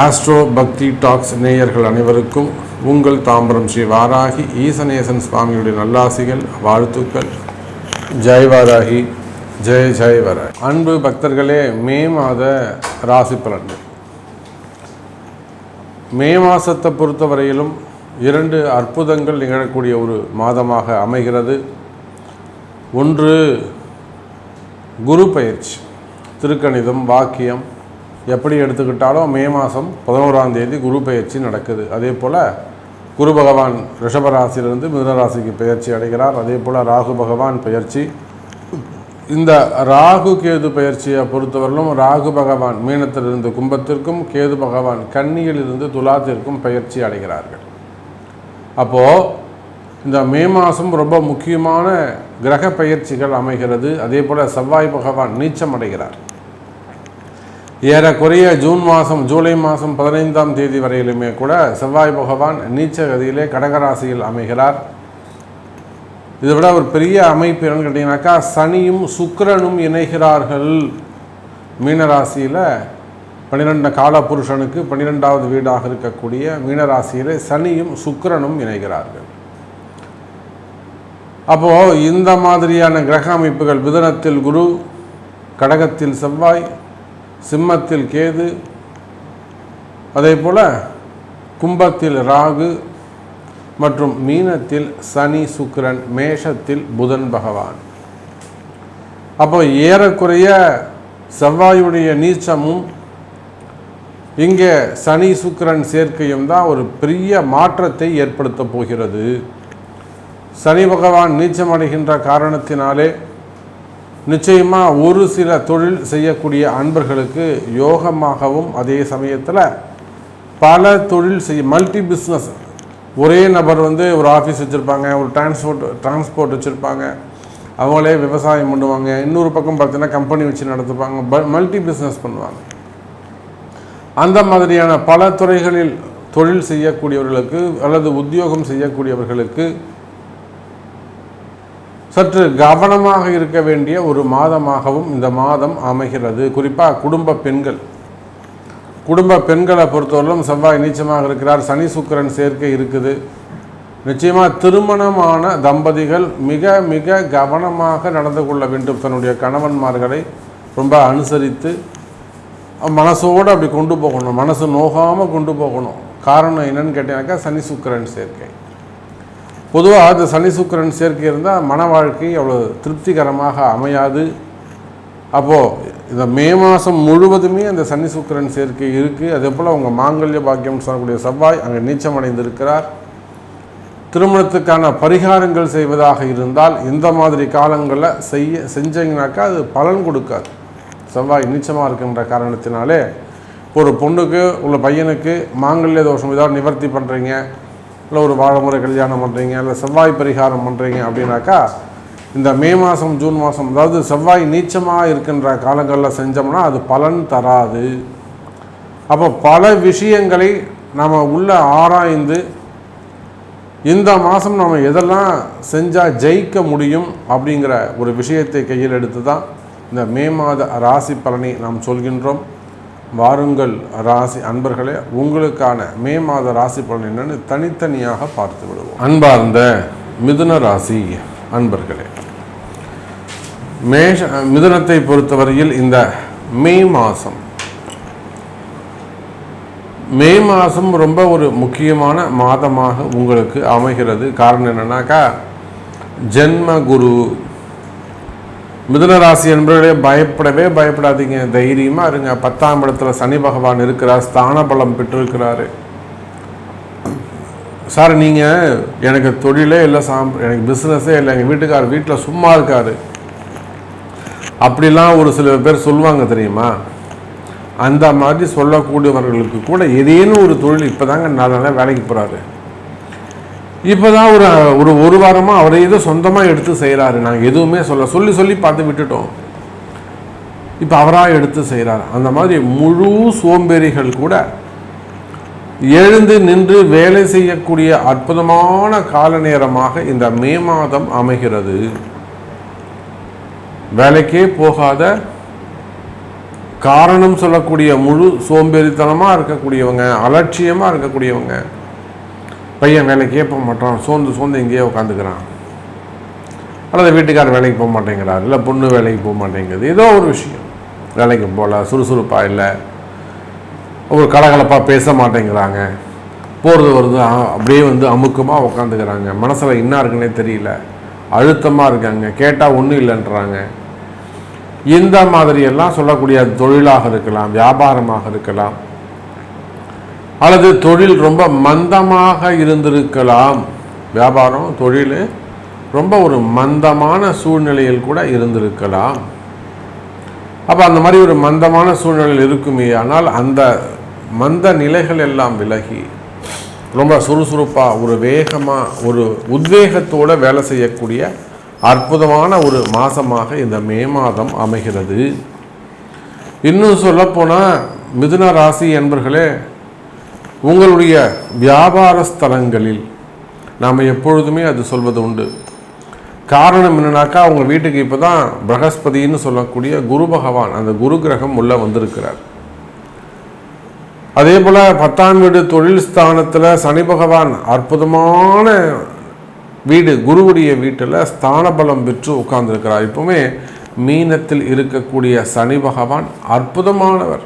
Astro பக்தி tax நேயர்கள் அனைவருக்கும் உங்கள் தாம்பரம் ஸ்ரீ வாராகி ஈசனேசன் சுவாமியுடைய நல்லாசிகள் வாழ்த்துக்கள். ஜெய் வாராகி ஜெய் ஜெய் வராகி. அன்பு பக்தர்களே மே மாத ராசி பலன்கள். மே மாதத்தை பொறுத்தவரையிலும் இரண்டு அற்புதங்கள் நிகழக்கூடிய ஒரு மாதமாக அமைகிறது. ஒன்று குரு பயிற்சி திருக்கணிதம் வாக்கியம் எப்படி எடுத்துக்கிட்டாலும் மே மாதம் பதினோராம் தேதி குரு பயிற்சி நடக்குது. அதே போல் குரு பகவான் ரிஷபராசியிலிருந்து மிதனராசிக்கு பயிற்சி அடைகிறார். அதே போல் ராகு பகவான் பயிற்சி இந்த ராகு கேது பயிற்சியை பொறுத்தவரையிலும் ராகு பகவான் மீனத்திலிருந்து கும்பத்திற்கும் கேது பகவான் கன்னியிலிருந்து துலாத்திற்கும் பயிற்சி அடைகிறார்கள். அப்போது இந்த மே மாதம் ரொம்ப முக்கியமான கிரக பயிற்சிகள் அமைகிறது. அதே போல் செவ்வாய் பகவான் நீச்சம் அடைகிறார். ஏறக்குறைய ஜூன் மாதம் ஜூலை மாதம் பதினைந்தாம் தேதி வரையிலுமே கூட செவ்வாய் பகவான் நீச்ச கதியிலே கடகராசியில் அமைகிறார். இதை விட ஒரு பெரிய அமைப்பு என்னன்னு கேட்டிங்கனாக்கா சனியும் சுக்கரனும் இணைகிறார்கள். மீனராசியில் பன்னிரெண்டு காலபுருஷனுக்கு பன்னிரெண்டாவது வீடாக இருக்கக்கூடிய மீனராசியில் சனியும் சுக்கரனும் இணைகிறார்கள். அப்போது இந்த மாதிரியான கிரக அமைப்புகள் மிதுனத்தில் குரு கடகத்தில் செவ்வாய் சிம்மத்தில் கேது அதே போல் கும்பத்தில் ராகு மற்றும் மீனத்தில் சனி சுக்கிரன் மேஷத்தில் புதன் பகவான். அப்போ ஏறக்குறைய செவ்வாயுடைய நீச்சமும் இங்கே சனி சுக்கிரன் சேர்க்கையும் தான் ஒரு பெரிய மாற்றத்தை ஏற்படுத்தப் போகிறது. சனி பகவான் நீச்சமடைகின்ற காரணத்தினாலே நிச்சயமாக ஒரு சில தொழில் செய்யக்கூடிய அன்பர்களுக்கு யோகமாகவும் அதே சமயத்தில் பல தொழில் செய்ய மல்டி பிஸ்னஸ் ஒரே நபர் வந்து ஒரு ஆஃபீஸ் வச்சுருப்பாங்க ஒரு டிரான்ஸ்போர்ட் டிரான்ஸ்போர்ட் வச்சுருப்பாங்க. அவங்களே விவசாயம் பண்ணுவாங்க. இன்னொரு பக்கம் பார்த்தீங்கன்னா கம்பெனி வச்சு நடத்துப்பாங்க. மல்டி பிஸ்னஸ் பண்ணுவாங்க. அந்த மாதிரியான பல துறைகளில் தொழில் செய்யக்கூடியவர்களுக்கு அல்லது உத்தியோகம் செய்யக்கூடியவர்களுக்கு சற்று கவனமாக இருக்க வேண்டிய ஒரு மாதமாகவும் இந்த மாதம் அமைகிறது. குறிப்பாக குடும்ப பெண்கள். குடும்ப பெண்களை பொறுத்தவரையிலும் செவ்வாய் நீச்சமாக இருக்கிறார் சனி சுக்கரன் சேர்க்கை இருக்குது. நிச்சயமாக திருமணமான தம்பதிகள் மிக மிக கவனமாக நடந்து கொள்ள வேண்டும். தன்னுடைய கணவன்மார்களை ரொம்ப அனுசரித்து மனசோடு அப்படி கொண்டு போகணும். மனசு நோகாமல் கொண்டு போகணும். காரணம் என்னன்னு கேட்டீங்கன்னாக்கா சனி சுக்கிரன் சேர்க்கை. பொதுவாக அது சனி சுக்கிரன் சேர்க்கை இருந்தால் மன வாழ்க்கை அவ்வளோ திருப்திகரமாக அமையாது. அப்போது இந்த மே மாதம் முழுவதுமே அந்த சனி சுக்கிரன் சேர்க்கை இருக்குது அதே போல் அவங்க மாங்கல்ய பாக்கியம் சொல்லக்கூடிய செவ்வாய் அங்கே நீச்சம் அடைந்திருக்கிறார். திருமணத்துக்கான பரிகாரங்கள் செய்வதாக இருந்தால் இந்த மாதிரி காலங்களில் செய்ய செஞ்சீங்கனாக்கா அது பலன் கொடுக்காது. செவ்வாய் நீச்சமாக இருக்கின்ற காரணத்தினாலே ஒரு பொண்ணுக்கு உள்ள பையனுக்கு மாங்கல்ய தோஷம் ஏதாவது நிவர்த்தி பண்ணுறீங்க இல்லை ஒரு வாழைமுறை கல்யாணம் பண்ணுறீங்க இல்லை செவ்வாய் பரிகாரம் பண்ணுறீங்க அப்படின்னாக்கா இந்த மே மாதம் ஜூன் மாதம் அதாவது செவ்வாய் நீச்சமாக இருக்கின்ற காலங்களில் செஞ்சோம்னா அது பலன் தராது. அப்போ பல விஷயங்களை நாம் உள்ள ஆராய்ந்து இந்த மாதம் நம்ம எதெல்லாம் செஞ்சால் ஜெயிக்க முடியும் அப்படிங்கிற ஒரு விஷயத்தை கையில் எடுத்து தான் இந்த மே மாத ராசி பலனை நாம் சொல்கின்றோம். வாருங்கள் ராசி அன்பர்களே உங்களுக்கான மே மாத ராசி பலன் என்னன்னு தனித்தனியாக பார்த்து விடுவோம். அன்பார்ந்த மிதுன ராசி அன்பர்களே மேஷ மிதுனத்தை பொறுத்தவரையில் இந்த மே மாதம் மே மாதம் ரொம்ப ஒரு முக்கியமான மாதமாக உங்களுக்கு அமைகிறது. காரணம் என்னன்னாக்கா ஜென்ம குரு மிதுனராசி என்பவர்களே பயப்படவே பயப்படாதீங்க. தைரியமாக இருங்க. பத்தாம் இடத்துல சனி பகவான் இருக்கிறார். ஸ்தான பலம் பெற்றிருக்கிறாரு. சார் நீங்கள் எனக்கு தொழிலே இல்லை சாம் எனக்கு பிஸ்னஸே இல்லை. எங்கள் வீட்டுக்கார் வீட்டில் சும்மா இருக்கார். அப்படிலாம் ஒரு சில பேர் சொல்லுவாங்க தெரியுமா? அந்த மாதிரி சொல்லக்கூடியவர்களுக்கு கூட ஏதேனும் ஒரு தொழில் இப்போ தாங்க நல்ல வேலைக்கு போகிறாரு இப்போ தான் ஒரு ஒரு ஒரு வாரமாக அவரை ஏதோ சொந்தமாக எடுத்து செய்கிறாரு நாங்கள் எதுவுமே சொல்ல சொல்லி சொல்லி பார்த்து விட்டுட்டோம். இப்போ அவராக எடுத்து செய்கிறார் அந்த மாதிரி முழு சோம்பேறிகள் கூட எழுந்து நின்று வேலை செய்யக்கூடிய அற்புதமான கால நேரமாக இந்த மே மாதம் அமைகிறது. வேலைக்கே போகாத காரணம் சொல்லக்கூடிய முழு சோம்பேறித்தனமாக இருக்கக்கூடியவங்க அலட்சியமாக இருக்கக்கூடியவங்க பையன் வேலைக்கே போக மாட்டான்? சோர்ந்து சோர்ந்து இங்கேயே உட்காந்துக்கிறான் அல்லது வீட்டுக்கார வேலைக்கு போக மாட்டேங்கிறார் இல்லை பொண்ணு வேலைக்கு போக மாட்டேங்குது. ஏதோ ஒரு விஷயம். வேலைக்கு போகல சுறுசுறுப்பாக இல்லை. ஒரு கலகலப்பாக பேச மாட்டேங்கிறாங்க. போகிறது வருது அப்படியே வந்து அமுக்கமாக உட்காந்துக்கிறாங்க மனசில் என்ன இருக்குன்னே தெரியல. அழுத்தமாக இருக்காங்க. கேட்டால் ஒன்றும் இல்லைன்றாங்க. இந்த மாதிரியெல்லாம் சொல்லக்கூடிய தொழிலாக இருக்கலாம் வியாபாரமாக இருக்கலாம். அல்லது தொழில் ரொம்ப மந்தமாக இருந்திருக்கலாம். வியாபாரம் தொழில் ரொம்ப ஒரு மந்தமான சூழ்நிலையில் கூட இருந்திருக்கலாம். அப்போ அந்த மாதிரி ஒரு மந்தமான சூழ்நிலையில் இருக்குமே ஆனால் அந்த மந்த நிலைகள் எல்லாம் விலகி ரொம்ப சுறுசுறுப்பாக ஒரு வேகமாக ஒரு உத்வேகத்தோடு வேலை செய்யக்கூடிய அற்புதமான ஒரு மாதமாக இந்த மே மாதம் அமைகிறது. இன்னும் சொல்லப்போனால் மிதுன ராசி என்பர்களே உங்களுடைய வியாபார ஸ்தலங்களில் நாம் எப்பொழுதுமே அது சொல்வது உண்டு. காரணம் என்னன்னாக்கா அவங்க வீட்டுக்கு இப்போ தான் பிரகஸ்பதின்னு சொல்லக்கூடிய குரு பகவான் அந்த குரு கிரகம் உள்ள வந்திருக்கிறார். அதே போல் பத்தாம் வீடு தொழில் ஸ்தானத்தில் சனி பகவான் அற்புதமான வீடு குருவுடைய வீட்டில் ஸ்தான பலம் பெற்று உட்கார்ந்துருக்கிறார். இப்போவுமே மீனத்தில் இருக்கக்கூடிய சனி பகவான் அற்புதமானவர்.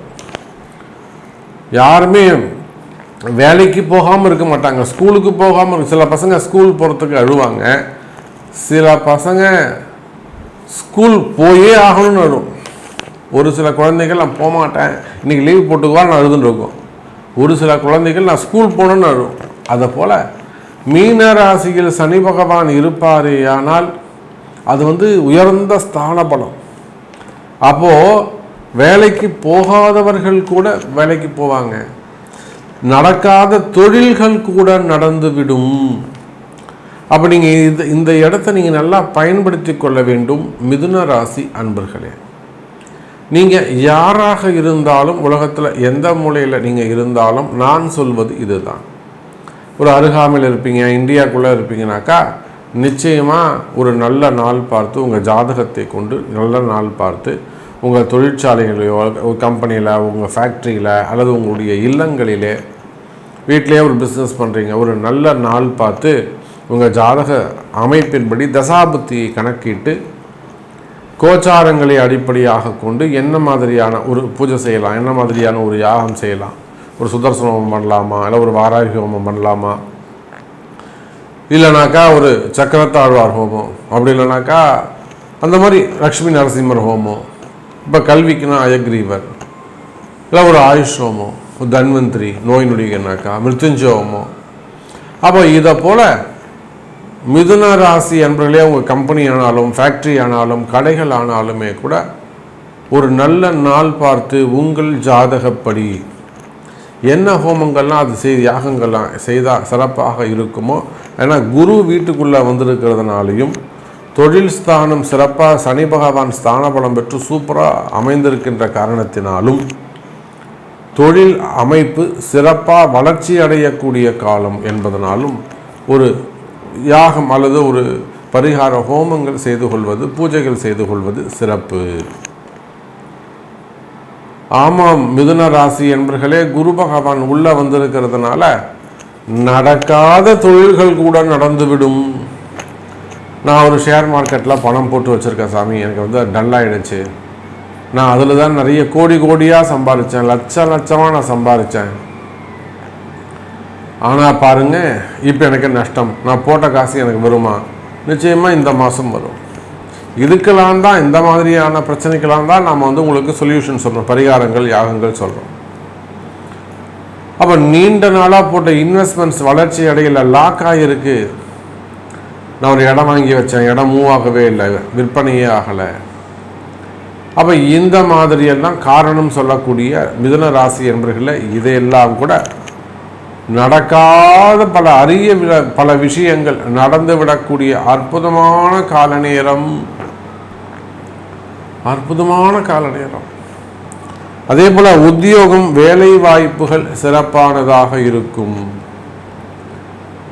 யாருமே வேலைக்கு போகாமல் இருக்க மாட்டாங்க. ஸ்கூலுக்கு போகாமல் சில பசங்க ஸ்கூல் போகிறதுக்கு அழுவாங்க. சில பசங்க ஸ்கூல் போயே ஆகணும்னு அழுவும். ஒரு சில குழந்தைகள் நான் போக மாட்டேன். இன்றைக்கி லீவ் போட்டுக்குவா நான் அழுதுன்னு இருக்கும். ஒரு சில குழந்தைகள் நான் ஸ்கூல் போகணும்னு அழுவும். அதை போல் மீன ராசியில் சனி பகவான் இருப்பாரே ஆனால் அது வந்து உயர்ந்த ஸ்தான பலம் அப்போது வேலைக்கு போகாதவர்கள் கூட வேலைக்கு போவாங்க. நடக்காத தொழில்கள் கூட நடந்துவிடும் அப்போ நீங்கள் இது இந்த இடத்த நீங்கள் நல்லா பயன்படுத்தி கொள்ள வேண்டும் மிதுன ராசி அன்பர்களே. நீங்கள் யாராக இருந்தாலும் உலகத்தில் எந்த மூலையில் நீங்கள் இருந்தாலும் நான் சொல்வது இதுதான். ஒரு அருகாமையில் இருப்பீங்க இந்தியாக்குள்ளே இருப்பீங்கனாக்கா நிச்சயமாக ஒரு நல்ல நாள் பார்த்து உங்கள் ஜாதகத்தை கொண்டு நல்ல நாள் பார்த்து உங்கள் தொழிற்சாலைகளையோ கம்பெனியில் உங்கள் ஃபேக்ட்ரியில் அல்லது உங்களுடைய இல்லங்களிலே வீட்டிலேயே ஒரு பிஸ்னஸ் பண்ணுறீங்க ஒரு நல்ல நாள் பார்த்து உங்கள் ஜாதக அமைப்பின்படி தசாபுத்தியை கணக்கிட்டு கோச்சாரங்களை அடிப்படையாக கொண்டு என்ன மாதிரியான ஒரு பூஜை செய்யலாம். என்ன மாதிரியான ஒரு யாகம் செய்யலாம். ஒரு சுதர்சன ஹோமம் பண்ணலாமா? இல்லை ஒரு வாராகி ஹோமம் பண்ணலாமா? இல்லைனாக்கா ஒரு சக்கரத்தாழ்வார் ஹோமம். அப்படி இல்லைனாக்கா அந்த மாதிரி லக்ஷ்மி நரசிம்மர் ஹோமம். இப்போ கல்விக்குன்னா அயக்ரீவர். இல்லை ஒரு ஆயுஷ் ஹோமம். தன்வந்திரி நோய் நொடிகனாக்கா மிருத்யுஞ்சய அப்போ இதை போல் மிதுன ராசி என்பர்களே உங்கள் கம்பெனி ஆனாலும் ஃபேக்ட்ரி ஆனாலும் கடைகள் ஆனாலுமே கூட ஒரு நல்ல நாள் பார்த்து உங்கள் ஜாதகப்படி என்ன ஹோமங்கள்லாம் அது செய்து யாகங்கள்லாம் செய்தால் சிறப்பாக இருக்குமோ ஏன்னா குரு வீட்டுக்குள்ளே வந்திருக்கிறதுனாலையும் தொழில் ஸ்தானம் சிறப்பாக சனி பகவான் ஸ்தான பலம் பெற்று சூப்பராக அமைந்திருக்கின்ற காரணத்தினாலும் தொழில் அமைப்பு சிறப்பாக வளர்ச்சி அடையக்கூடிய காலம் என்பதனாலும் ஒரு யாகம் அல்லது ஒரு பரிகார ஹோமங்கள் செய்து கொள்வது பூஜைகள் செய்து கொள்வது சிறப்பு. ஆமாம் மிதுன ராசி என்பர்களே குரு பகவான் உள்ளே வந்திருக்கிறதுனால நடக்காத தொழில்கள் கூட நடந்துவிடும். நான் ஒரு ஷேர் மார்க்கெட்டில் பணம் போட்டு வச்சுருக்கேன் சாமி. எனக்கு வந்து டல்லாகிடுச்சு நான் அதில் தான் நிறைய கோடி கோடியாக சம்பாதிச்சேன் லட்ச லட்சமாக நான் சம்பாதிச்சேன் ஆனால் பாருங்க இப்போ எனக்கு நஷ்டம். நான் போட்ட காசு எனக்கு வருமா? நிச்சயமாக இந்த மாதம் வரும். இதுக்கெல்லாம் தான் இந்த மாதிரியான பிரச்சனைக்கெல்லாம் தான் நாம் வந்து உங்களுக்கு சொல்யூஷன் சொல்கிறோம் பரிகாரங்கள் யாகங்கள் சொல்கிறோம் அப்போ நீண்ட நாளாக போட்ட இன்வெஸ்ட்மெண்ட்ஸ் வளர்ச்சி அடையில லாக் ஆகியிருக்கு நான் ஒரு இடம் வாங்கி வச்சேன். இடம் மூவ் ஆகவே இல்லை. விற்பனையே ஆகலை. அப்போ இந்த மாதிரியெல்லாம் காரணம் சொல்லக்கூடிய மிதுன ராசி என்பர்களில் இதையெல்லாம் கூட நடக்காத பல அரிய விட- பல விஷயங்கள் நடந்து விடக்கூடிய அற்புதமான கால நேரம். அற்புதமான கால நேரம். அதே போல உத்தியோகம் வேலை வாய்ப்புகள் சிறப்பானதாக இருக்கும்.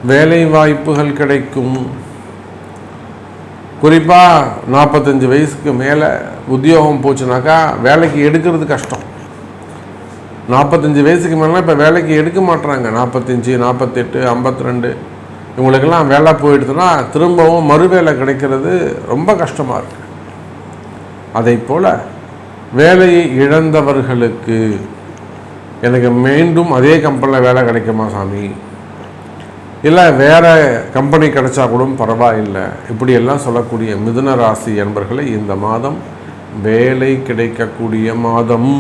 வேலை வாய்ப்புகள் கிடைக்கும். குறிப்பாக நாற்பத்தஞ்சு வயசுக்கு மேலே உத்தியோகம் போச்சுனாக்கா வேலைக்கு எடுக்கிறது கஷ்டம். நாற்பத்தஞ்சு வயசுக்கு மேலே இப்போ வேலைக்கு எடுக்க மாட்டுறாங்க நாற்பத்தஞ்சு நாற்பத்தெட்டு ஐம்பத்தி ரெண்டு இவங்களுக்கெல்லாம் வேலை போயிடுதுன்னா திரும்பவும் மறுவேலை கிடைக்கிறது ரொம்ப கஷ்டமாக இருக்கு. அதை போல் வேலையை இழந்தவர்களுக்கு எனக்கு மீண்டும் அதே கம்பெனியில் வேலை கிடைக்குமா சாமி? இல்லை வேறு கம்பெனி கிடைச்சா கூட பரவாயில்லை. இப்படியெல்லாம் சொல்லக்கூடிய மிதுன ராசி என்பர்களை இந்த மாதம் வேலை கிடைக்கக்கூடிய மாதம்.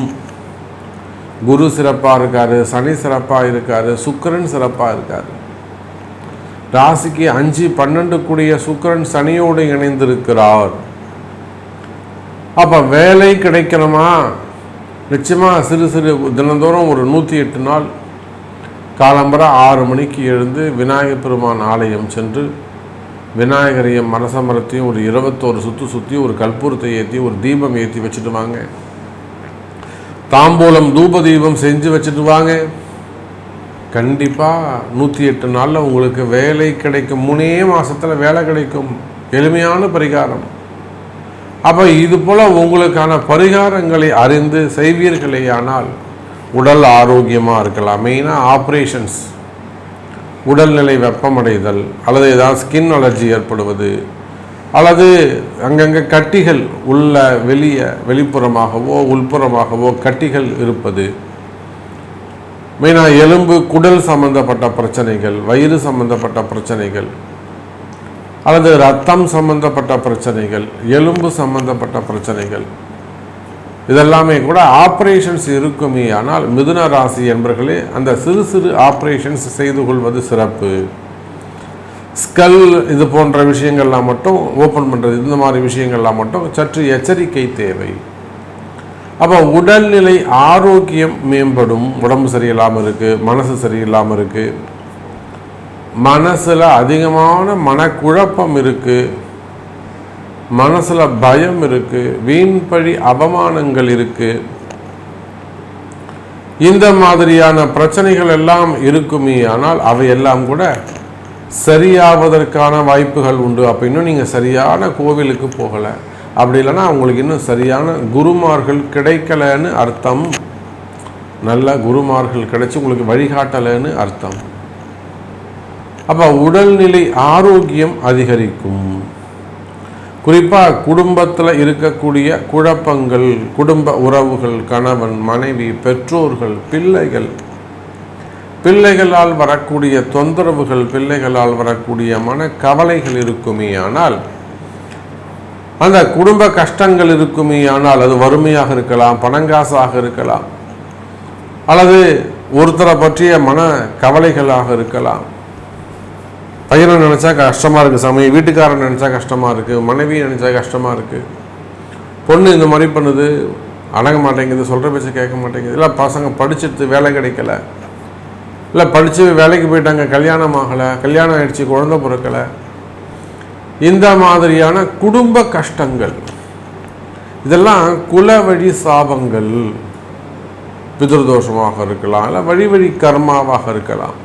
குரு சிறப்பாக இருக்கார் சனி சிறப்பாக இருக்கார் சுக்கரன் சிறப்பாக இருக்கார். ராசிக்கு அஞ்சு பன்னெண்டு கூடிய சுக்கரன் சனியோடு இணைந்திருக்கிறார். அப்போ வேலை கிடைக்கணுமா? நிச்சயமாக சிறு சிறு தினந்தோறும் ஒரு நூற்றி எட்டு நாள் காலம்பர ஆறு மணிக்கு எழுந்து விநாயகர் பெருமான் ஆலயம் சென்று விநாயகரையும் மனசமரத்தையும் ஒரு இருபத்தோரு சுற்று சுற்றி ஒரு கற்பூரத்தை ஏற்றி ஒரு தீபம் ஏற்றி வச்சுட்டு வாங்க. தாம்பூலம் தூப தீபம் செஞ்சு வச்சுட்டு வாங்க. கண்டிப்பாக நூற்றி எட்டு நாளில் உங்களுக்கு வேலை கிடைக்கும். மூணே மாதத்தில் வேலை கிடைக்கும். எளிமையான பரிகாரம். அப்போ இது போல் உங்களுக்கான பரிகாரங்களை அறிந்து செய்வீர்களேயானால் ஆனால் உடல் ஆரோக்கியமாக இருக்கலாம். மெயினாக ஆப்ரேஷன்ஸ் உடல்நிலை வெப்பமடைதல் அல்லது ஏதாவது ஸ்கின் அலர்ஜி ஏற்படுவது அல்லது அங்கங்கே கட்டிகள் உள்ள வெளியே வெளிப்புறமாகவோ உள்புறமாகவோ கட்டிகள் இருப்பது. மெயினாக எலும்பு குடல் சம்பந்தப்பட்ட பிரச்சனைகள் வயிறு சம்பந்தப்பட்ட பிரச்சனைகள் அல்லது ரத்தம் சம்பந்தப்பட்ட பிரச்சனைகள் எலும்பு சம்பந்தப்பட்ட பிரச்சனைகள். இதெல்லாமே கூட ஆப்ரேஷன்ஸ் இருக்குமே. ஆனால் மிதுன ராசி என்பர்களே அந்த சிறு சிறு ஆப்ரேஷன்ஸ் செய்து கொள்வது சிறப்பு. ஸ்கல் இது போன்ற விஷயங்கள்லாம் மட்டும் ஓப்பன் பண்ணுறது இந்த மாதிரி விஷயங்கள்லாம் மட்டும் சற்று எச்சரிக்கை தேவை. அப்போ உடல்நிலை ஆரோக்கியம் மேம்படும். உடம்பு சரியில்லாமல் இருக்குது மனசு சரியில்லாமல் இருக்குது மனசில் அதிகமான மனக்குழப்பம் இருக்குது மனசில் பயம் இருக்குது வீண்பழி அவமானங்கள் இருக்குது இந்த மாதிரியான பிரச்சனைகள் எல்லாம் இருக்குமே ஆனால் அவை எல்லாம் கூட சரியாவதற்கான வாய்ப்புகள் உண்டு. அப்போ இன்னும் நீங்கள் சரியான கோவிலுக்கு போகலை. அப்படி இல்லைன்னா உங்களுக்கு இன்னும் சரியான குருமார்கள் கிடைக்கலன்னு அர்த்தம். நல்ல குருமார்கள் கிடைச்சி உங்களுக்கு வழிகாட்டலைன்னு அர்த்தம். அப்போ உடல்நிலை ஆரோக்கியம் அதிகரிக்கும். குறிப்பாக குடும்பத்தில் இருக்கக்கூடிய குழப்பங்கள் குடும்ப உறவுகள் கணவன் மனைவி பெற்றோர்கள் பிள்ளைகள். பிள்ளைகளால் வரக்கூடிய தொந்தரவுகள் பிள்ளைகளால் வரக்கூடிய மன கவலைகள் இருக்குமே ஆனால் அந்த குடும்ப கஷ்டங்கள் இருக்குமே ஆனால் அது வறுமையாக இருக்கலாம் பணங்காசாக இருக்கலாம். அல்லது ஒருத்தரை பற்றிய மன கவலைகளாக இருக்கலாம். பையனை நினச்சா கஷ்டமாக இருக்குது சமயம் வீட்டுக்காரன் நினச்சா கஷ்டமாக இருக்குது மனைவி நினச்சா கஷ்டமாக இருக்குது பொண்ணு இந்த மாதிரி பண்ணுது அடங்க மாட்டேங்குது சொல்கிற பேச்சை கேட்க மாட்டேங்குது. இல்லை பசங்க படிச்சுட்டு வேலை கிடைக்கல. இல்லை படித்து வேலைக்கு போயிட்டாங்க கல்யாணம் ஆகலை கல்யாணம் ஆயிடுச்சு குழந்தை பிறக்கலை. இந்த மாதிரியான குடும்ப கஷ்டங்கள் இதெல்லாம் குல வழி சாபங்கள் பிதிருதோஷமாக இருக்கலாம் இல்லை வழி வழி கர்மாவாக இருக்கலாம்.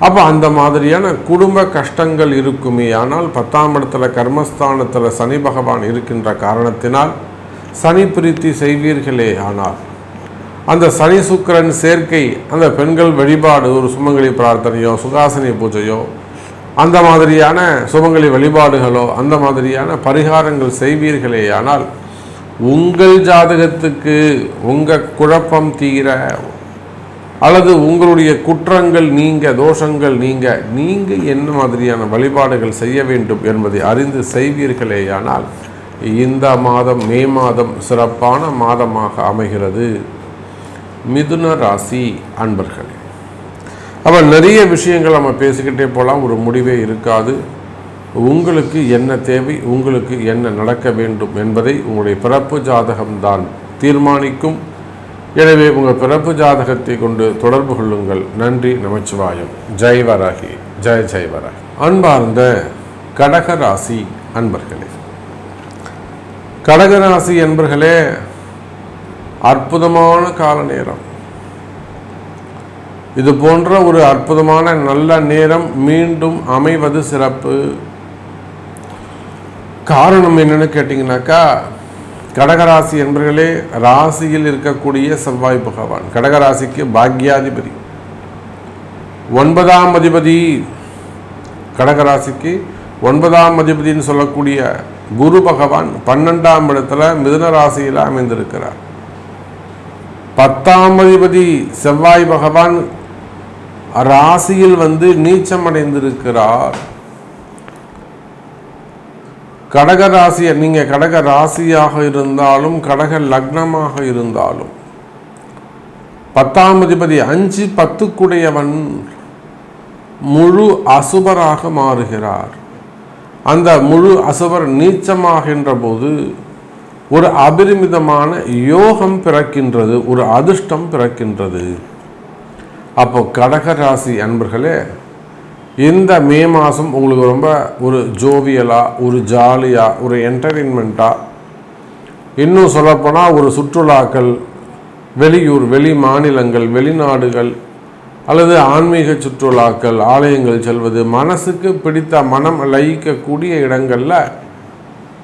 அப்போ அந்த மாதிரியான குடும்ப கஷ்டங்கள் இருக்குமே. ஆனால் பத்தாம் இடத்துல கர்மஸ்தானத்தில் சனி பகவான் இருக்கின்ற காரணத்தினால் சனி பிரீத்தி செய்வீர்களே ஆனால் அந்த சனி சுக்கரன் சேர்க்கை அந்த பெண்கள் வழிபாடு ஒரு சுமங்கலி பிரார்த்தனையோ சுகாசனி பூஜையோ அந்த மாதிரியான சுமங்கலி வழிபாடுகளோ அந்த மாதிரியான பரிகாரங்கள் செய்வீர்களே ஆனால் உங்கள் ஜாதகத்துக்கு உங்கள் குழப்பம் தீர அல்லது உங்களுடைய குற்றங்கள் நீங்க தோஷங்கள் நீங்க நீங்க என்ன மாதிரியான வழிபாடுகள் செய்ய வேண்டும் என்பதை அறிந்து செய்வீர்களேயானால் இந்த மாதம் மே மாதம் சிறப்பான மாதமாக அமைகிறது. மிதுன ராசி அன்பர்களே அப்போ நிறைய விஷயங்கள் நம்ம பேசிக்கிட்டே போகலாம் ஒரு முடிவே இருக்காது. உங்களுக்கு என்ன தேவை உங்களுக்கு என்ன நடக்க வேண்டும் என்பதை உங்களுடைய பிறப்பு ஜாதகம்தான் தீர்மானிக்கும். எனவே உங்கள் பிறப்பு ஜாதகத்தை கொண்டு தொடர்பு கொள்ளுங்கள். நன்றி நமச்சிவாயம். ஜெய் வராகி ஜெய ஜெய் வராகி. அன்பார்ந்த கடகராசி அன்பர்களே. கடகராசி அன்பர்களே அற்புதமான கால நேரம். இது போன்ற ஒரு அற்புதமான நல்ல நேரம் மீண்டும் அமைவது சிறப்பு. காரணம் என்னன்னு கேட்டிங்கனாக்கா கடகராசி என்பர்களே ராசியில் இருக்கக்கூடிய செவ்வாய் பகவான். கடகராசிக்கு பாக்யாதிபதி. ஒன்பதாம் அதிபதி கடகராசிக்கு ஒன்பதாம் அதிபதினு சொல்லக்கூடிய குரு பகவான் பன்னெண்டாம் இடத்துல மிதுன ராசியில் அமைந்திருக்கிறார். பத்தாம் அதிபதி செவ்வாய் பகவான் ராசியில் வந்து நீச்சம் அடைந்திருக்கிறார் கடக ராசியை நீங்கள் கடக ராசியாக இருந்தாலும் கடக லக்னமாக இருந்தாலும் பத்தாம் அதிபதி அஞ்சு பத்துக்குடையவன் முழு அசுபராக மாறுகிறார். அந்த முழு அசுபர் நீச்சமாகின்ற போது ஒரு அபரிமிதமான யோகம் பிறக்கின்றது ஒரு அதிர்ஷ்டம் பிறக்கின்றது. அப்போ கடக ராசி அன்பர்களே இந்த மே மாதம் உங்களுக்கு ரொம்ப ஒரு ஜோவியலாக ஒரு ஜாலியாக ஒரு என்டர்டெயின்மெண்ட்டாக இன்னும் சொல்லப்போனால் ஒரு சுற்றுலாக்கள் வெளியூர் வெளி மாநிலங்கள் வெளிநாடுகள் அல்லது ஆன்மீக சுற்றுலாக்கள் ஆலயங்கள் செல்வது மனசுக்கு பிடித்த மனம் லயிக்கக்கூடிய இடங்களில்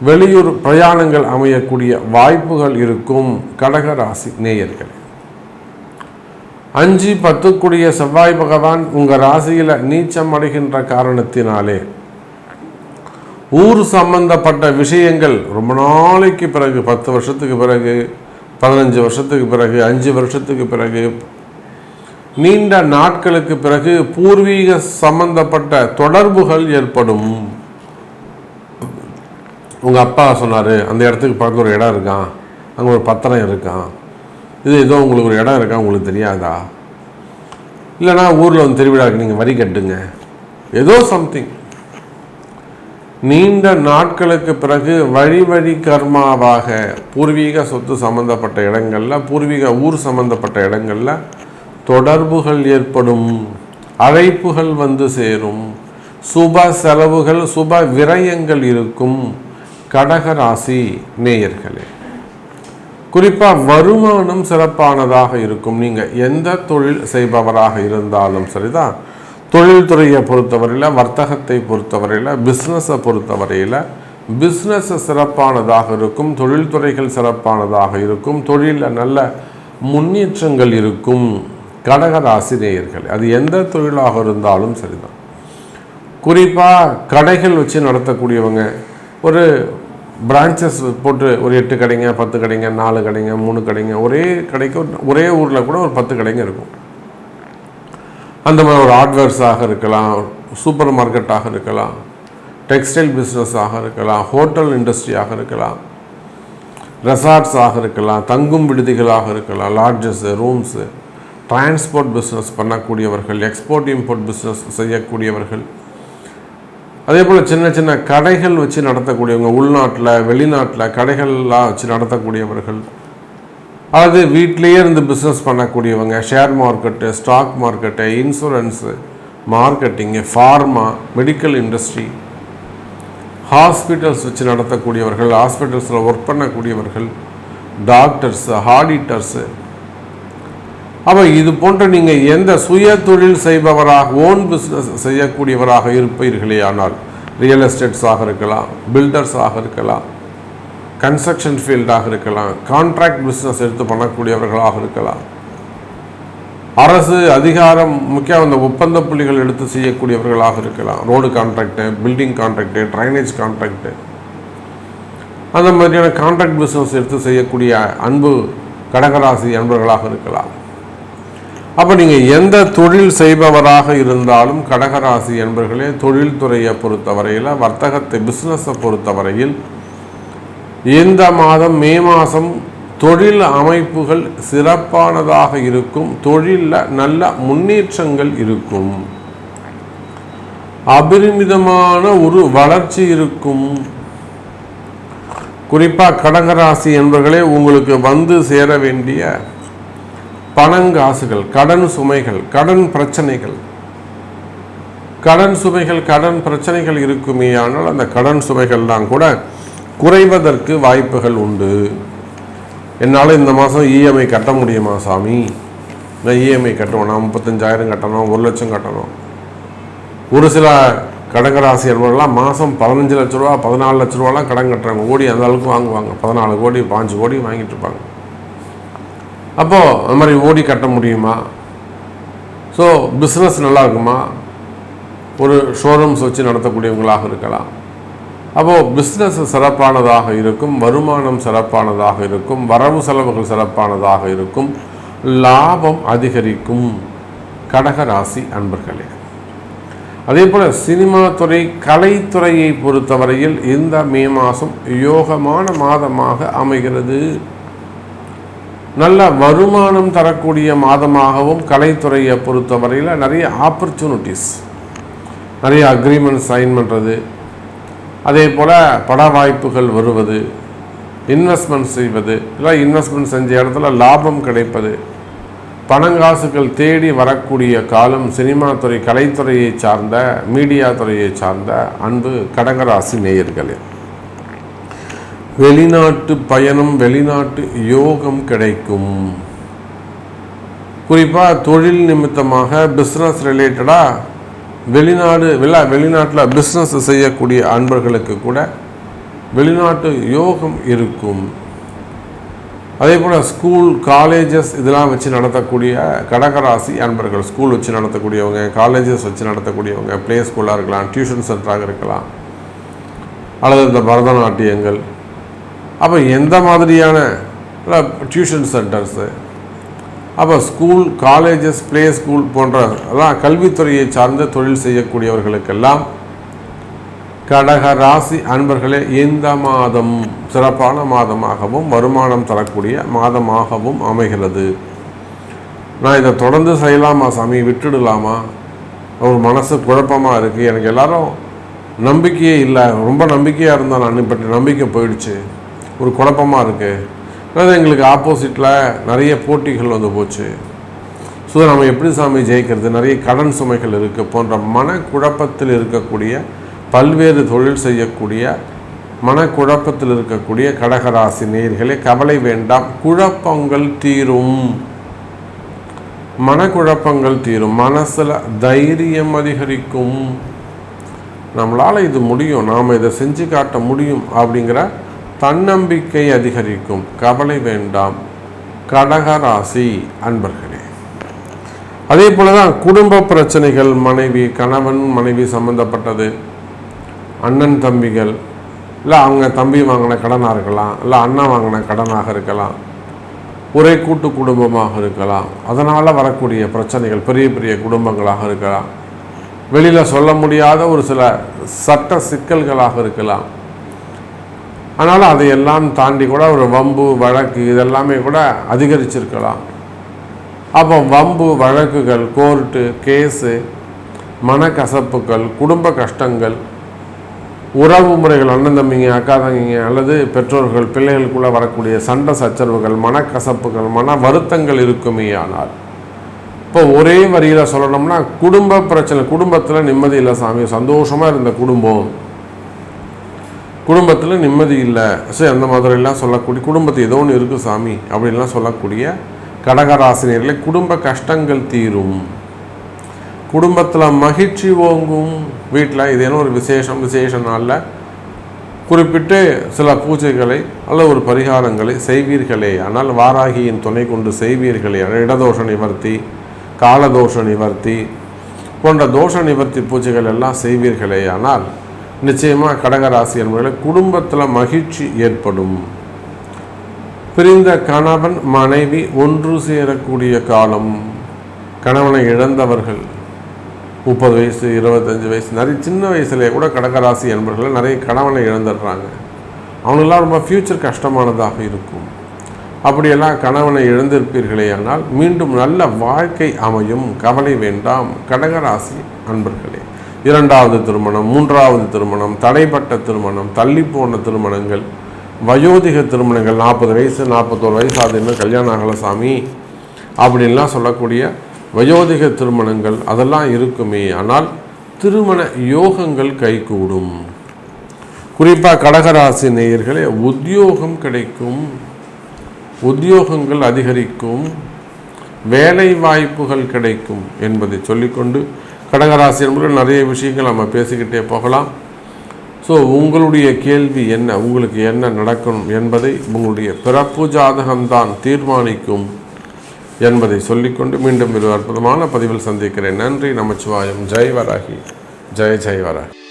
வெளியூர் பிரயாணங்கள் அமையக்கூடிய வாய்ப்புகள் இருக்கும் கடக ராசி நேயர்கள். அஞ்சு பத்துக்குடிய செவ்வாய் பகவான் உங்கள் ராசியில் நீச்சம் அடைகின்ற காரணத்தினாலே ஊர் சம்பந்தப்பட்ட விஷயங்கள் ரொம்ப நாளைக்கு பிறகு பத்து வருஷத்துக்கு பிறகு பதினஞ்சு வருஷத்துக்கு பிறகு அஞ்சு வருஷத்துக்கு பிறகு நீண்ட நாட்களுக்கு பிறகு பூர்வீக சம்பந்தப்பட்ட தொடர்புகள் ஏற்படும். உங்கள் அப்பா சொன்னார் அந்த இடத்துக்கு பக்கத்தில் ஒரு இடம் இருக்கான் அங்கே ஒரு பத்திரம் இருக்கான். இது ஏதோ உங்களுக்கு ஒரு இடம் இருக்கா? உங்களுக்கு தெரியாதா? இல்லைனா ஊரில் வந்து திருவிழாவுக்கு நீங்கள் வரி கட்டுங்க. ஏதோ சம்திங் நீண்ட நாட்களுக்கு பிறகு வழி வழி கர்மாவாக பூர்வீக சொத்து சம்பந்தப்பட்ட இடங்களில் பூர்வீக ஊர் சம்பந்தப்பட்ட இடங்களில் தொடர்புகள் ஏற்படும் அழைப்புகள் வந்து சேரும் சுப செலவுகள் சுப விரயங்கள் இருக்கும் கடகராசி நேயர்களே. குறிப்பாக வருமானம் சிறப்பானதாக இருக்கும். நீங்கள் எந்த தொழில் செய்பவராக இருந்தாலும் சரிதான் தொழில்துறையை பொறுத்தவரையில் வர்த்தகத்தை பொறுத்தவரையில் பிஸ்னஸை பொறுத்தவரையில் பிஸ்னஸ் சிறப்பானதாக இருக்கும் தொழில்துறைகள் சிறப்பானதாக இருக்கும் தொழிலில் நல்ல முன்னேற்றங்கள் இருக்கும். கடகராசி நேயர்கள் அது எந்த தொழிலாக இருந்தாலும் சரிதான். குறிப்பாக கடைகள் வச்சு நடத்தக்கூடியவங்க ஒரு பிரான்ச்சஸ் போட்டு ஒரு எட்டு கடைங்க பத்து கடைங்க நாலு கடைங்க மூணு கடைங்க ஒரே கடைக்கு ஒரே ஊரில் கூட ஒரு பத்து கடைங்க இருக்கும். அந்த மாதிரி ஒரு ஹார்ட்வேர்ஸாக இருக்கலாம் சூப்பர் மார்க்கெட்டாக இருக்கலாம் டெக்ஸ்டைல் பிஸ்னஸாக இருக்கலாம் ஹோட்டல் இண்டஸ்ட்ரியாக இருக்கலாம் ரெசார்ட்ஸாக இருக்கலாம் தங்கும் விடுதிகளாக இருக்கலாம் லாட்ஜஸ்ஸு ரூம்ஸு டிரான்ஸ்போர்ட் பிஸ்னஸ் பண்ணக்கூடியவர்கள் எக்ஸ்போர்ட் இம்போர்ட் பிஸ்னஸ் செய்யக்கூடியவர்கள் அதே போல் சின்ன சின்ன கடைகள் வச்சு நடத்தக்கூடியவங்க உள்நாட்டில் வெளிநாட்டில் கடைகள்லாம் வச்சு நடத்தக்கூடியவர்கள் அல்லது வீட்டிலேயே இருந்து பிஸ்னஸ் பண்ணக்கூடியவங்க share market stock market insurance marketing pharma medical industry hospitals வச்சு நடத்தக்கூடியவர்கள் ஹாஸ்பிட்டல்ஸில் ஒர்க் பண்ணக்கூடியவர்கள் டாக்டர்ஸு ஆடிட்டர்ஸு அப்போ இது போன்ற நீங்கள் எந்த சுய தொழில் செய்பவராக ஓன் பிஸ்னஸ் செய்யக்கூடியவராக இருப்பீர்களே ஆனால் ரியல் எஸ்டேட்ஸாக இருக்கலாம் பில்டர்ஸாக இருக்கலாம் கன்ஸ்ட்ரக்ஷன் ஃபீல்டாக இருக்கலாம் கான்ட்ராக்ட் பிஸ்னஸ் எடுத்து பண்ணக்கூடியவர்களாக இருக்கலாம். அரசு அதிகாரம் முக்கிய அந்த ஒப்பந்த புள்ளிகள் எடுத்து செய்யக்கூடியவர்களாக இருக்கலாம். Road contract building contract drainage contract அந்த மாதிரியான கான்ட்ராக்ட் பிஸ்னஸ் எடுத்து செய்யக்கூடிய அன்பு கடகராசி அன்பர்களாக இருக்கலாம். அப்போ நீங்கள் எந்த தொழில் செய்பவராக இருந்தாலும் கடகராசி என்பர்களே தொழில்துறையை பொறுத்தவரையில் வர்த்தகத்தை பிஸ்னஸை பொறுத்தவரையில் இந்த மாதம் மே மாதம் தொழில் அமைப்புகள் சிறப்பானதாக இருக்கும் தொழிலில் நல்ல முன்னேற்றங்கள் இருக்கும். அபரிமிதமான ஒரு வளர்ச்சி இருக்கும். குறிப்பாக கடகராசி என்பர்களே உங்களுக்கு வந்து சேர வேண்டிய பணங்காசுகள் கடன் சுமைகள் கடன் பிரச்சனைகள். கடன் சுமைகள் கடன் பிரச்சனைகள் இருக்குமே ஆனால் அந்த கடன் சுமைகள்லாம் கூட குறைவதற்கு வாய்ப்புகள் உண்டு. என்னால் இந்த மாதம் இஎம்ஐ கட்ட முடியுமா சாமி? நான் இஎம்ஐ கட்டணும் நான் முப்பத்தஞ்சாயிரம் கட்டணும் ஒரு லட்சம் கட்டணும். ஒரு சில கடகராசி அன்பர்கள்லாம் மாதம் பதினஞ்சு லட்ச ரூபா பதினாலு லட்ச ரூபாலாம் கடன் கட்டுறாங்க கோடி அந்த அளவுக்கு வாங்குவாங்க. பதினாலு கோடி பாஞ்சு கோடி வாங்கிட்டு இருப்பாங்க. அப்போது அந்த மாதிரி ஓடி கட்ட முடியுமா? ஸோ பிஸ்னஸ் நல்லா இருக்குமா ஒரு ஷோரூம்ஸ் வச்சு நடத்தக்கூடியவங்களாக இருக்கலாம். அப்போது பிஸ்னஸ் சிறப்பானதாக இருக்கும் வருமானம் சிறப்பானதாக இருக்கும் வரவு செலவுகள் சிறப்பானதாக இருக்கும் லாபம் அதிகரிக்கும். கடகராசி அன்பர்களே அதே போல் சினிமா துறை கலைத்துறையை பொறுத்தவரையில் இந்த மே மாதம் யோகமான மாதமாக அமைகிறது. நல்ல வருமானம் தரக்கூடிய மாதமாகவும் கலைத்துறையை பொறுத்தவரையில் நிறைய ஆப்பர்ச்சுனிட்டிஸ் நிறைய அக்ரிமெண்ட் சைன் பண்ணுறது அதே போல் பட வாய்ப்புகள் வருவது இன்வெஸ்ட்மெண்ட் செய்வது இல்லை இன்வெஸ்ட்மெண்ட் செஞ்ச இடத்துல லாபம் கிடைப்பது. பணங்காசுகள் தேடி வரக்கூடிய காலம் சினிமா துறை கலைத்துறையை சார்ந்த மீடியா துறையை சார்ந்த அன்பு கடகராசி நேயர்களே. வெளிநாட்டு பயணம் வெளிநாட்டு யோகம் கிடைக்கும். குறிப்பாக தொழில் நிமித்தமாக பிஸ்னஸ் ரிலேட்டடாக வெளிநாடு வெளி வெளிநாட்டில் பிஸ்னஸ் செய்யக்கூடிய அன்பர்களுக்கு கூட வெளிநாட்டு யோகம் இருக்கும். அதே போல் ஸ்கூல் காலேஜஸ் இதெல்லாம் வச்சு நடத்தக்கூடிய கடகராசி அன்பர்கள் ஸ்கூல் வச்சு நடத்தக்கூடியவங்க காலேஜஸ் வச்சு நடத்தக்கூடியவங்க ப்ளே ஸ்கூலாக இருக்கலாம் டியூஷன் சென்டராக இருக்கலாம் அல்லது இந்த பரதநாட்டியங்கள் அப்போ எந்த மாதிரியான டியூஷன் சென்டர்ஸு அப்போ ஸ்கூல் காலேஜஸ் ப்ளே ஸ்கூல் போன்ற அதான் கல்வித்துறையை சார்ந்த தொழில் செய்யக்கூடியவர்களுக்கெல்லாம் கடக ராசி அன்பர்களே இந்த மாதம் சிறப்பான மாதமாகவும் வருமானம் தரக்கூடிய மாதமாகவும் அமைகிறது. நான் இதை தொடர்ந்து செய்யலாமா சாமி? விட்டுடலாமா? ஒரு மனசு குழப்பமாக இருக்குது எனக்கு எல்லாரும் நம்பிக்கையே இல்லை. ரொம்ப நம்பிக்கையாக இருந்தால் நான் இப்போ நம்பிக்கை போயிடுச்சு. ஒரு குழப்பமாக இருக்குது அதாவது எங்களுக்கு ஆப்போசிட்டில் நிறைய போட்டிகள் வந்து போச்சு. ஸோ நம்ம எப்படி சாமி ஜெயிக்கிறது? நிறைய கடன் சுமைகள் இருக்குது போன்ற மனக்குழப்பத்தில் இருக்கக்கூடிய பல்வேறு தொழில் செய்யக்கூடிய மனக்குழப்பத்தில் இருக்கக்கூடிய கடகராசி நேர்களே கவலை வேண்டாம். குழப்பங்கள் தீரும். மனக்குழப்பங்கள் தீரும். மனசில் தைரியம் அதிகரிக்கும். நம்மளால் இது முடியும். நாம் இதை செஞ்சு காட்ட முடியும் அப்படிங்கிற தன்னம்பிக்கை அதிகரிக்கும். கவலை வேண்டாம். கடகராசி அன்பர்களே. அதே போல தான் குடும்ப பிரச்சனைகள் மனைவி கணவன் மனைவி சம்பந்தப்பட்டது அண்ணன் தம்பிகள் இல்லை அவங்க தம்பி வாங்கின கடனாக இருக்கலாம் இல்லை அண்ணன் வாங்கின கடனாக இருக்கலாம் ஒரே கூட்டு குடும்பமாக இருக்கலாம் அதனால் வரக்கூடிய பிரச்சனைகள் பெரிய பெரிய குடும்பங்களாக இருக்கலாம் வெளியில் சொல்ல முடியாத ஒரு சில சட்ட சிக்கல்களாக இருக்கலாம் அதனால் அதையெல்லாம் தாண்டி கூட ஒரு வம்பு வழக்கு இதெல்லாமே கூட அதிகரிச்சிருக்கலாம். அப்போ வம்பு வழக்குகள் கோர்ட்டு கேஸு மனக்கசப்புகள் குடும்ப கஷ்டங்கள் உறவு முறைகள் அண்ணன் தம்பிங்க அக்கா தங்கிங்க அல்லது பெற்றோர்கள் பிள்ளைகளுக்குள்ளே வரக்கூடிய சண்டை சச்சரவுகள் மனக்கசப்புகள் மன வருத்தங்கள் இருக்குமே ஆனால். இப்போ ஒரே வரியில் சொல்லணும்னா குடும்ப பிரச்சனை குடும்பத்தில் நிம்மதி இல்லை சாமி சந்தோஷமாக இருந்த குடும்பம். குடும்பத்தில் நிம்மதி இல்லை. சரி அந்த மாதிரிலாம் சொல்லக்கூடிய குடும்பத்தில் ஏதோ ஒன்று இருக்குது சாமி அப்படின்லாம் சொல்லக்கூடிய கடகராசினியர்களை குடும்ப கஷ்டங்கள் தீரும். குடும்பத்தில் மகிழ்ச்சி ஓங்கும் வீட்டில் இதேனும் ஒரு விசேஷம் விசேஷ நாளில்? குறிப்பிட்டு சில பூஜைகளை அல்லது ஒரு பரிகாரங்களை செய்வீர்களே. ஆனால் வாராகியின் துணை கொண்டு செய்வீர்களே. இடதோஷ நிவர்த்தி காலதோஷ நிவர்த்தி போன்ற தோஷ நிவர்த்தி பூஜைகள் எல்லாம் செய்வீர்களே. ஆனால் நிச்சயமாக கடகராசி என்பவர்களை குடும்பத்தில் மகிழ்ச்சி ஏற்படும். பிரிந்த கணவன் மனைவி ஒன்று சேரக்கூடிய காலம். கணவனை இழந்தவர்கள் முப்பது வயசு இருபத்தஞ்சி வயசு நிறைய சின்ன வயசுலேயே கூட கடகராசி என்பவர்கள் நிறைய கணவனை இழந்துடுறாங்க. அவனுக்கெல்லாம் ரொம்ப ஃப்யூச்சர் கஷ்டமானதாக இருக்கும். அப்படியெல்லாம் கணவனை இழந்திருப்பீர்களே ஆனால் மீண்டும் நல்ல வாழ்க்கை அமையும். கவலை வேண்டாம். கடகராசி அன்பர்களே. இரண்டாவது திருமணம் மூன்றாவது திருமணம் தடைப்பட்ட திருமணம் தள்ளி போன திருமணங்கள் வயோதிக திருமணங்கள் நாற்பது வயசு நாற்பத்தோரு வயசு அது இன்னும் கல்யாணம் ஆகலை சாமி அப்படின்லாம் சொல்லக்கூடிய வயோதிக திருமணங்கள் அதெல்லாம் இருக்குமே. ஆனால் திருமண யோகங்கள் கைகூடும். குறிப்பாக கடகராசி நேயர்களே உத்தியோகம் கிடைக்கும். உத்தியோகங்கள் அதிகரிக்கும். வேலை வாய்ப்புகள் கிடைக்கும் என்பதை சொல்லிக்கொண்டு கடகராசி என்பதில் நிறைய விஷயங்கள் நம்ம பேசிக்கிட்டே போகலாம். ஸோ உங்களுடைய கேள்வி என்ன? உங்களுக்கு என்ன நடக்கணும் என்பதை உங்களுடைய பிறப்பு ஜாதகம்தான் தீர்மானிக்கும் என்பதை சொல்லிக்கொண்டு மீண்டும் ஒரு அற்புதமான பதிவில் சந்திக்கிறேன். நன்றி நமச்சிவாயம். ஜெய் வராகி ஜெய ஜெய் வராகி